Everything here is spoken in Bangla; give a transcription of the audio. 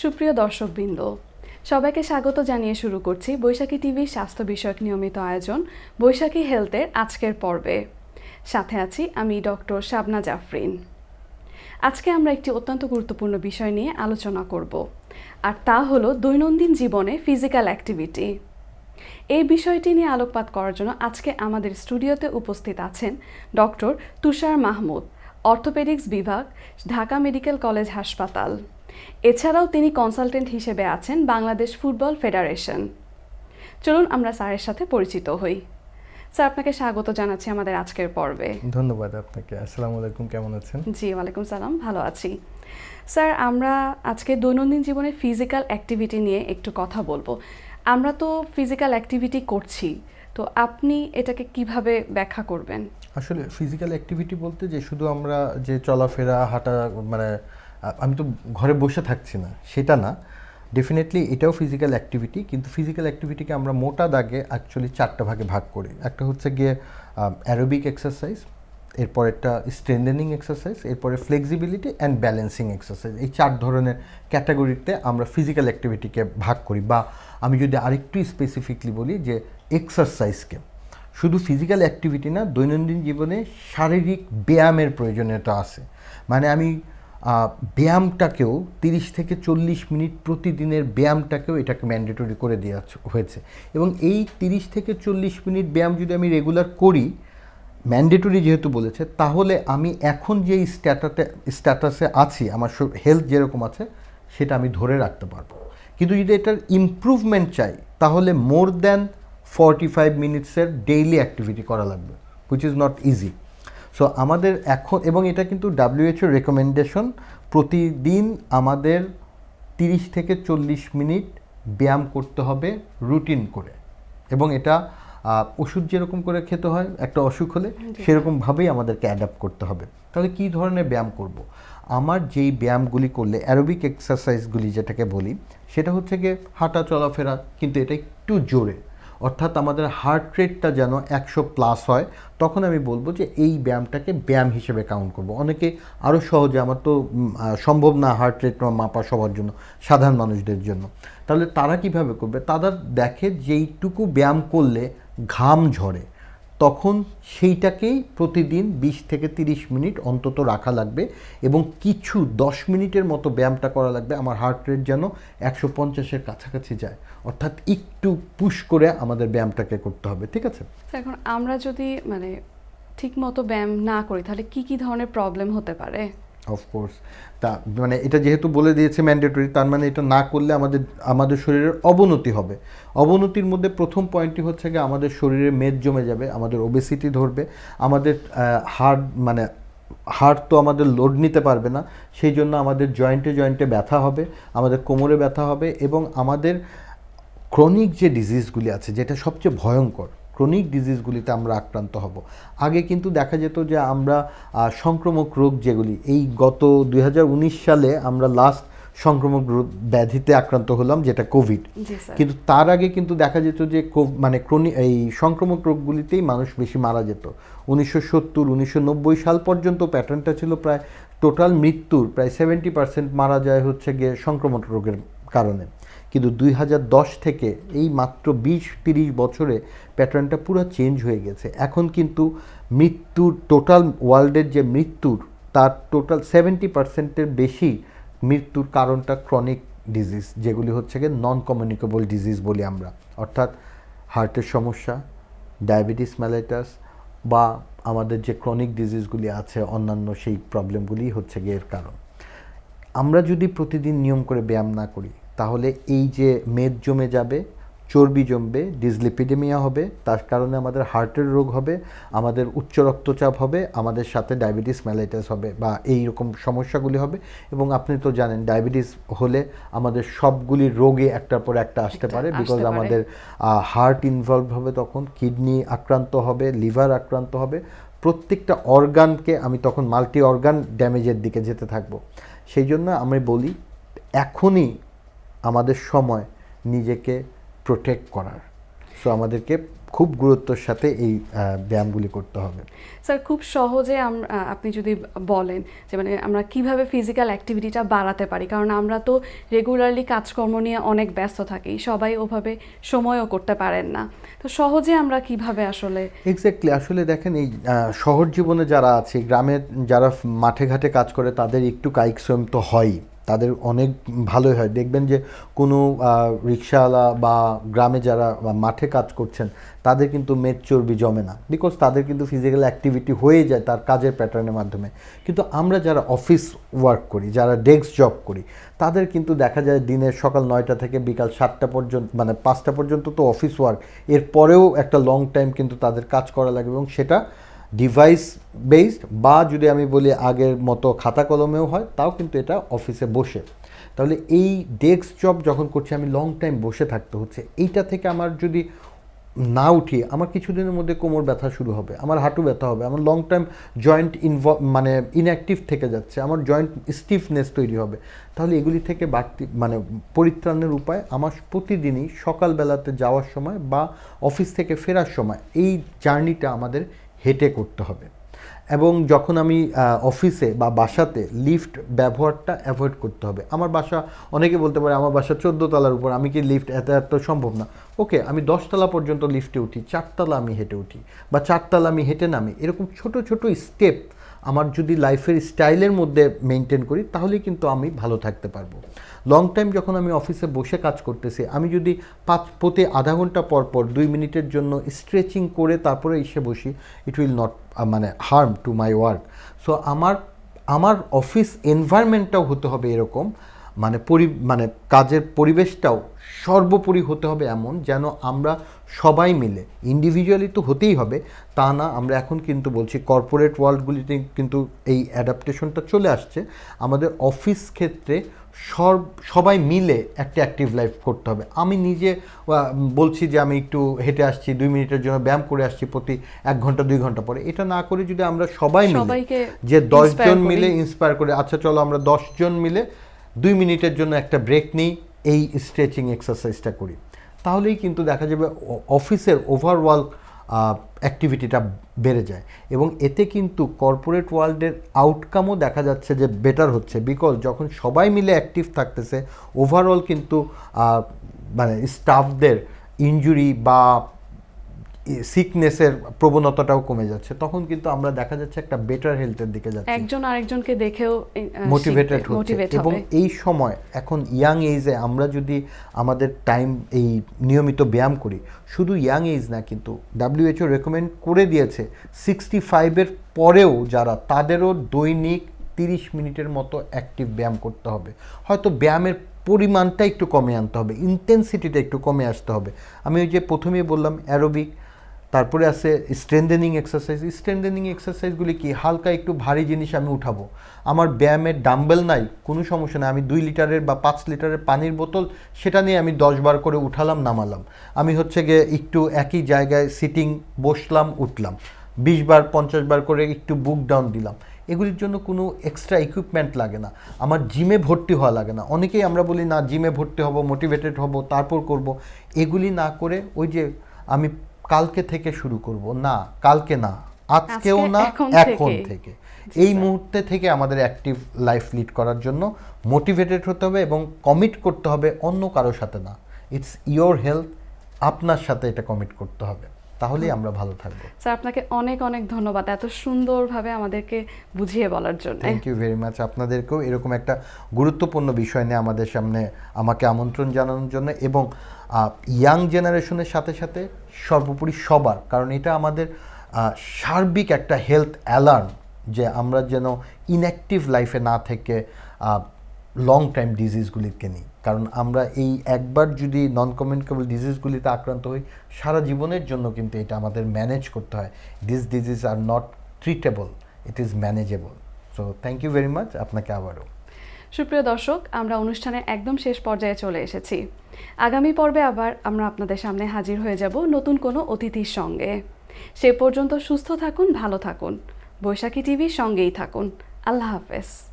সুপ্রিয় দর্শকবৃন্দ, সবাইকে স্বাগত জানিয়ে শুরু করছি বৈশাখী টিভির স্বাস্থ্য বিষয়ক নিয়মিত আয়োজন বৈশাখী হেলথের আজকের পর্বে। সাথে আছি আমি ডক্টর শাবনা জাফরিন। আজকে আমরা একটি অত্যন্ত গুরুত্বপূর্ণ বিষয় নিয়ে আলোচনা করব, আর তা হলো দৈনন্দিন জীবনে ফিজিক্যাল অ্যাক্টিভিটি। এই বিষয়টি নিয়ে আলোকপাত করার জন্য আজকে আমাদের স্টুডিওতে উপস্থিত আছেন ডক্টর তুষার মাহমুদ, অর্থোপেডিক্স বিভাগ, ঢাকা মেডিকেল কলেজ হাসপাতাল। এছাড়াও তিনি কনসালটেন্ট হিসেবে আছেন বাংলাদেশ ফুটবল ফেডারেশন। চলুন আমরা স্যারের সাথে পরিচিত হই। স্যার আপনাকে স্বাগত জানাচ্ছি আমাদের আজকের পর্বে। ধন্যবাদ আপনাকে। আসসালামু আলাইকুম কেমন আছেন? জি ওয়ালাইকুম সালাম ভালো আছি। স্যার আমরা আজকে দৈনন্দিন জীবনে ফিজিক্যাল অ্যাক্টিভিটি নিয়ে একটু কথা বলব। আমরা তো ফিজিক্যাল অ্যাক্টিভিটি করছি তো আপনি এটাকে কীভাবে ব্যাখ্যা করবেন? আসলে ফিজিক্যাল অ্যাক্টিভিটি বলতে যে শুধু আমরা যে চলাফেরা হাঁটা মানে আমি তো ঘরে বসে থাকছি না, সেটা না। ডেফিনেটলি এটাও ফিজিক্যাল অ্যাক্টিভিটি কিন্তু ফিজিক্যাল অ্যাক্টিভিটিকে আমরা মোটা দাগে অ্যাকচুয়ালি চারটা ভাগে ভাগ করি। একটা হচ্ছে গিয়ে অ্যারোবিক এক্সারসাইজ এরপর একটা স্ট্রেন্থেনিং এক্সারসাইজ এরপরে ফ্লেক্সিবিলিটি অ্যান্ড ব্যালেন্সিং এক্সারসাইজ এই চার ধরনের ক্যাটাগরিতে আমরা ফিজিক্যাল অ্যাক্টিভিটিকে ভাগ করি। বা আমি যদি আরেকটু স্পেসিফিকলি বলি যে এক্সারসাইজকে শুধু ফিজিক্যাল অ্যাক্টিভিটি না, দৈনন্দিন জীবনে শারীরিক ব্যায়ামের প্রয়োজনীয়তা আছে। মানে আমি ব্যায়ামটাকেও তিরিশ থেকে চল্লিশ মিনিট প্রতিদিনের ব্যায়ামটাকেও এটাকে ম্যান্ডেটরি করে দেওয়া হয়েছে। এবং এই তিরিশ থেকে চল্লিশ মিনিট ব্যায়াম যদি আমি রেগুলার করি, ম্যান্ডেটরি যেহেতু বলেছে, তাহলে আমি এখন যে স্ট্যাটাতে, স্ট্যাটাসে আছি, আমার হেলথ যেরকম আছে, সেটা আমি ধরে রাখতে পারব। কিন্তু যদি এটার ইমপ্রুভমেন্ট চাই, তাহলে মোর দ্যান ফর্টি ফাইভ মিনিটসের ডেইলি অ্যাক্টিভিটি করা লাগবে which is not easy so আমাদের এখন এবং এটা কিন্তু ডাব্লিউএইচও রেকমেন্ডেশন প্রতিদিন আমাদের তিরিশ থেকে চল্লিশ মিনিট ব্যায়াম করতে হবে রুটিন করে। এবং এটা ওষুধ যেরকম করে খেতে হয় একটা অসুখ হলে সেরকমভাবেই আমাদেরকে অ্যাডাপ্ট করতে হবে। তাহলে কী ধরনের ব্যায়াম করব। আমার যেই ব্যায়ামগুলি করলে অ্যারোবিক এক্সারসাইজগুলি যেটাকে বলি সেটা হচ্ছে গিয়ে হাঁটা চলাফেরা কিন্তু এটা একটু জোরে। অর্থাৎ আমাদের হার্ট রেটটা যেন একশো প্লাস হয়, তখন আমি বলব যে এই ব্যায়ামটাকে ব্যায়াম হিসেবে কাউন্ট করব। অনেকে আরও সহজে, আমার তো সম্ভব না হার্ট রেট মাপা সবার জন্য, সাধারণ মানুষদের জন্য। তাহলে তারা কীভাবে করবে? তারা দেখে যেইটুকু ব্যায়াম করলে ঘাম ঝরে। তখন সেইটাকেই প্রতিদিন বিশ থেকে তিরিশ মিনিট অন্তত রাখা লাগবে এবং কিছু দশ মিনিটের মতো ব্যায়ামটা করা লাগবে। আমার হার্ট রেট যেন একশো পঞ্চাশের কাছাকাছি যায়। অর্থাৎ একটু পুশ করে আমাদের ব্যায়ামটাকে করতে হবে, ঠিক আছে? এখন আমরা যদি মানে ঠিকমতো ব্যায়াম না করি, তাহলে কি কি ধরনের প্রবলেম হতে পারে? অফকোর্স তা মানে এটা যেহেতু বলে দিয়েছে ম্যান্ডেটরি তার মানে এটা না করলে আমাদের আমাদের শরীরের অবনতি হবে। অবনতির মধ্যে প্রথম পয়েন্টটি হচ্ছে গিয়ে আমাদের শরীরে মেদ জমে যাবে, আমাদের ওবেসিটি ধরবে, আমাদের হার্ট মানে হার্ট তো আমাদের লোড নিতে পারবে না, সেই জন্য আমাদের জয়েন্টে জয়েন্টে ব্যথা হবে, আমাদের কোমরে ব্যথা হবে এবং আমাদের ক্রনিক যে ডিজিজগুলি আছে, যেটা সবচেয়ে ভয়ঙ্কর ক্রনিক ডিজিজগুলিতে আমরা আক্রান্ত হব। আগে কিন্তু দেখা যেত যে আমরা সংক্রমক রোগ যেগুলি এই গত দু হাজার উনিশ সালে আমরা লাস্ট সংক্রমক রোগ ব্যাধিতে আক্রান্ত হলাম যেটা কোভিড কিন্তু তার আগে কিন্তু দেখা যেত যে মানে ক্রনি এই সংক্রমক রোগগুলিতেই মানুষ বেশি মারা যেত। উনিশশো সত্তর উনিশশো নব্বই সাল পর্যন্ত প্যাটার্নটা ছিল প্রায় টোটাল মৃত্যুর প্রায় সেভেন্টি পার্সেন্ট মারা যায় হচ্ছে গিয়ে সংক্রমক রোগের কারণে। কিন্তু দুই হাজার দশ থেকে এই মাত্র বিশ তিরিশ বছরে প্যাটার্নটা পুরো চেঞ্জ হয়ে গেছে। এখন কিন্তু মৃত্যুর টোটাল ওয়ার্ল্ডের যে মৃত্যুর, তার টোটাল সেভেন্টি পার্সেন্টের বেশি মৃত্যুর কারণটা ক্রনিক ডিজিজ যেগুলি হচ্ছে গিয়ে নন কমিউনিকেবল ডিজিজ বলি আমরা। অর্থাৎ হার্টের সমস্যা ডায়াবেটিস ম্যালাইটাস বা আমাদের যে ক্রনিক ডিজিজগুলি আছে, অন্যান্য সেই প্রবলেমগুলি হচ্ছে গিয়ে এর কারণ। আমরা যদি প্রতিদিন নিয়ম করে ব্যায়াম না করি তাহলে এই যে মেদ জমে যাবে চর্বি জমবে ডিসলিপিডেমিয়া হবে তার কারণে আমাদের হার্টের রোগ হবে আমাদের উচ্চ রক্তচাপ হবে আমাদের সাথে ডায়াবেটিস ম্যালাইটাস হবে বা এই রকম সমস্যাগুলি হবে। এবং আপনি তো জানেন ডায়াবেটিস হলে আমাদের সবগুলি রোগে একটার পর একটা আসতে পারে বিকজ আমাদের হার্ট ইনভলভ হবে তখন কিডনি আক্রান্ত হবে লিভার আক্রান্ত হবে। প্রত্যেকটা অর্গানকে আমি তখন মাল্টি অর্গান ড্যামেজের দিকে যেতে থাকব। সেই জন্য আমি বলি এখনই আমাদের সময় নিজেকে প্রোটেক্ট করার। সো আমাদেরকে খুব গুরুত্বর সাথে এই ব্যায়ামগুলি করতে হবে। স্যার খুব সহজে আপনি যদি বলেন যে মানে আমরা কীভাবে ফিজিক্যাল অ্যাক্টিভিটিটা বাড়াতে পারি? কারণ আমরা তো রেগুলারলি কাজকর্ম নিয়ে অনেক ব্যস্ত থাকি সবাই ওভাবে সময়ও করতে পারেন না। তো সহজে আমরা কীভাবে আসলে এক্স্যাক্টলি আসলে দেখেন এই শহর জীবনে যারা আছে গ্রামের যারা মাঠে ঘাটে কাজ করে তাদের একটু কায়িক শ্রম তো হয়ই। তাদের অনেক ভালোই হয়। দেখবেন যে কোনো রিক্সাওয়ালা বা গ্রামে যারা মাঠে কাজ করছেন, তাদের কিন্তু মেদ চর্বি জমে না। বিকজ তাদের কিন্তু ফিজিক্যাল অ্যাক্টিভিটি হয়ে যায় তার কাজের প্যাটার্নের মাধ্যমে। কিন্তু আমরা যারা অফিস ওয়ার্ক করি, যারা ডেস্ক জব করি, তাদের কিন্তু দেখা যায় দিনের সকাল নয়টা থেকে বিকাল সাতটা পর্যন্ত মানে পাঁচটা পর্যন্ত তো অফিস ওয়ার্ক এরপরেও একটা লং টাইম কিন্তু তাদের কাজ করা লাগে এবং সেটা ডিভাইস বেসড বা যদি আমি বলি আগের মতো খাতা কলমেও হয়, তাও কিন্তু এটা অফিসে বসে। তাহলে এই ডেস্ক জব যখন করছি, আমি লং টাইম বসে থাকতে হচ্ছে। এইটা থেকে আমার যদি না উঠি, আমার কিছুদিনের মধ্যে কোমর ব্যথা শুরু হবে, আমার হাঁটু ব্যথা হবে, আমার লং টাইম জয়েন্ট ইনভলভ মানে ইনঅ্যাক্টিভ থেকে যাচ্ছে, আমার জয়েন্ট স্টিফনেস তৈরি হবে। তাহলে এগুলি থেকে বাড়তি মানে পরিত্রাণের উপায় আমার প্রতিদিনই সকালবেলাতে যাওয়ার সময় বা অফিস থেকে ফেরার সময়, এই জার্নিটা আমাদের হেঁটে করতে হবে। এবং যখন আমি অফিসে বা বাসাতে লিফট ব্যবহারটা অ্যাভয়েড করতে হবে। আমার বাসা, অনেকে বলতে পারে, আমার বাসা চোদ্দ তলার উপর, আমি কি লিফট এত এত সম্ভব না? ওকে, আমি দশতলা পর্যন্ত লিফটে উঠি চারতলা আমি হেঁটে উঠি, বা চারতলা আমি হেঁটে নামি। এরকম ছোট ছোট স্টেপ আমার যদি লাইফের স্টাইলের মধ্যে মেনটেন করি তাহলেই কিন্তু আমি ভালো থাকতে পারব। লং টাইম যখন আমি অফিসে বসে কাজ করতেছি, আমি যদি পাঁচ, প্রতি আধা ঘণ্টা পর পর দুই মিনিটের জন্য স্ট্রেচিং করে তারপরে এসে বসি ইট উইল নট মানে harm to my work so আমার আমার অফিস এনভায়রনমেন্টটাও হতে হবে এরকম। মানে পরি মানে কাজের পরিবেশটাও সর্বোপরি হতে হবে এমন যেন আমরা সবাই মিলে ইন্ডিভিজুয়ালি তো হতেই হবে তা না আমরা এখন কিন্তু বলছি কর্পোরেট ওয়ার্ল্ডগুলিতে কিন্তু এই অ্যাডাপ্টেশনটা চলে আসছে আমাদের অফিস ক্ষেত্রে সব সবাই মিলে একটা অ্যাক্টিভ লাইফ করতে হবে। আমি নিজে বলছি যে আমি একটু হেঁটে আসছি দুই মিনিটের জন্য ব্যায়াম করে আসছি প্রতি এক ঘণ্টা দুই ঘণ্টা পরে এটা না করে যদি আমরা সবাই মিলে যে দশজন মিলে ইন্সপায়ার করে আচ্ছা চলো আমরা দশজন মিলে দুই মিনিটের জন্য একটা ব্রেক নিই, এই স্ট্রেচিং এক্সারসাইজটা করি। তাহলেই কিন্তু দেখা যাবে অফিসের ওভারঅল অ্যাক্টিভিটিটা বেড়ে যায়। এবং এতে কিন্তু কর্পোরেট ওয়ার্ল্ডের আউটকামও দেখা যাচ্ছে যে বেটার হচ্ছে। বিকজ যখন সবাই মিলে অ্যাক্টিভ থাকতেছে ওভারঅল কিন্তু মানে স্টাফদের ইনজুরি বা সিকনেসের প্রবণতাটাও কমে যাচ্ছে। তখন কিন্তু আমরা দেখা যাচ্ছে একটা বেটার হেলথের দিকে যাচ্ছে। একজন আরেকজনকে দেখেও মোটিভেটেড হচ্ছে। এবং এই সময় এখন ইয়াং এজে আমরা যদি আমাদের টাইম এই নিয়মিত ব্যায়াম করি শুধু ইয়াং এজ না কিন্তু ডাব্লিউএইচও রেকমেন্ড করে দিয়েছে সিক্সটি ফাইভের পরেও যারা তাদেরও দৈনিক তিরিশ মিনিটের মতো অ্যাক্টিভ ব্যায়াম করতে হবে। হয়তো ব্যায়ামের পরিমাণটা একটু কমে আনতে হবে ইন্টেন্সিটিটা একটু কমে আসতে হবে। আমি ওই যে প্রথমেই বললাম অ্যারোবিক তারপরে আছে স্ট্রেন্দেনিং এক্সারসাইজ স্ট্রেন্দেনিং এক্সারসাইজগুলি কি? হালকা একটু ভারী জিনিস আমি উঠাবো। আমার ব্যায়ামের ডাম্বেল নাই, কোনো সমস্যা নেই। আমি দুই লিটারের বা পাঁচ লিটারের পানির বোতল, সেটা নিয়ে আমি দশ বার করে উঠালাম, নামালাম। আমি হচ্ছে গিয়ে একটু একই জায়গায় সিটিং বসলাম, উঠলাম। বিশ বার, পঞ্চাশ বার করে একটু বুক ডাউন দিলাম। এগুলির জন্য কোনো এক্সট্রা ইকুইপমেন্ট লাগে না। আমার জিমে ভর্তি হওয়া লাগে না। অনেকেই আমরা বলি, না জিমে ভর্তি হব মোটিভেটেড হব, তারপর করব। এগুলি না করে ওই যে আমি কালকে থেকে শুরু করব। না কালকে না আজকেও না এখন। থেকে। এই মুহূর্তে থেকে আমাদের অ্যাক্টিভ লাইফ লিড করার জন্য মোটিভেটেড হতে হবে এবং কমিট করতে হবে অন্য কারোর সাথে না। ইটস ইয়োর হেলথ আপনার সাথে এটা কমিট করতে হবে। তাহলেই আমরা ভালো থাকব। স্যার আপনাকে অনেক অনেক ধন্যবাদ এত সুন্দরভাবে আমাদেরকে বুঝিয়ে বলার জন্য। থ্যাংক ইউ ভেরি মাচ আপনাদেরকেও এরকম একটা গুরুত্বপূর্ণ বিষয় নিয়ে আমাদের সামনে আমাকে আমন্ত্রণ জানানোর জন্য এবং ইয়াং জেনারেশনের সাথে সাথে সর্বোপরি সবার, কারণ এটা আমাদের সার্বিক একটা হেলথ অ্যালার্ম যে আমরা যেন ইনঅ্যাক্টিভ লাইফে না থেকে লং টাইম ডিজিজগুলিকে নিই। কারণ আমরা এই একবার যদি নন কমিউনিকেবল ডিজিজগুলিতে আক্রান্ত হই, সারা জীবনের জন্য কিন্তু এটা আমাদের ম্যানেজ করতে হয়। This disease are not treatable it is manageable so thank you very much আপনাকে আবারও। সুপ্রিয় দর্শক, আমরা অনুষ্ঠানের একদম শেষ পর্যায়ে চলে এসেছি। আগামী পর্বে আবার আমরা আপনাদের সামনে হাজির হয়ে যাব নতুন কোনো অতিথির সঙ্গে। সে পর্যন্ত সুস্থ থাকুন, ভালো থাকুন। বৈশাখী টিভির সঙ্গেই থাকুন। আল্লাহ হাফেজ।